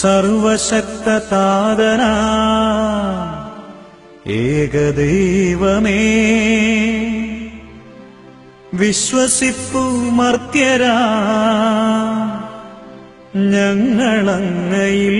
സർവശക്തതാതന ഏകദൈവമേ. വിശ്വസിപ്പു ഞങ്ങളങ്ങയിൽ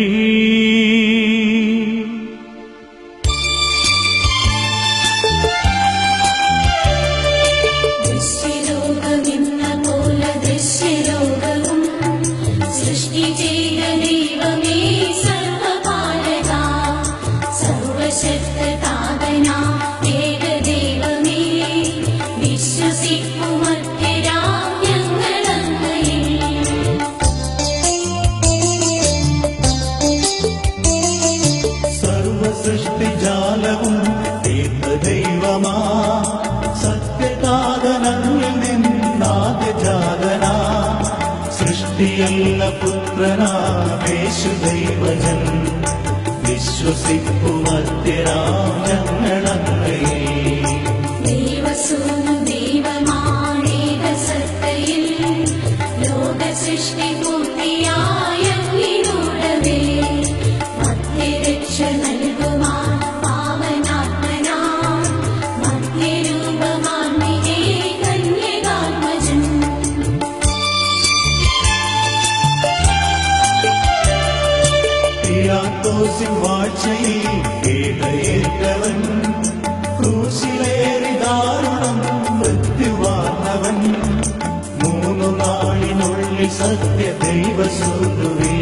സൃഷ്ടിയല്ല പുത്രനാ യേശു ദൈവജൻ. വിശ്വസിക്കുമത്യരാം പിലാത്തോസിൻ വാഴ്ചയിൽ കേട്ടയേറ്റവൻ ക്രൂശിലേറി ദാരുണം മൃത്യുവാർന്നവൻ. മൂന്നു നാളിനുള്ളിൽ സത്യ ദൈവസൂതുവേ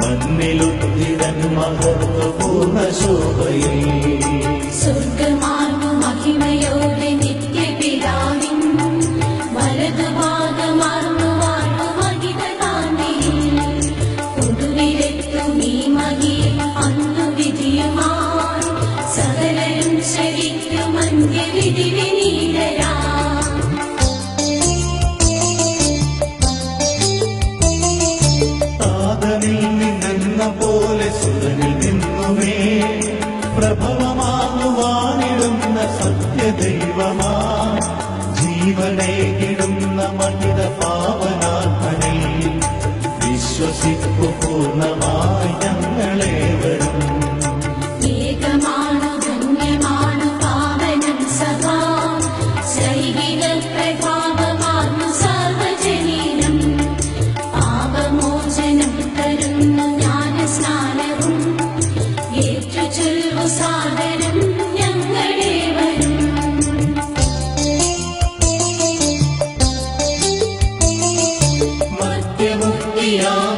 മണ്ണിലുദ്ധിതൻ മഹത്വപൂർണ ശോഭയിൽ സ്വർഗമാ सत्यदैवमा जीवने Radio.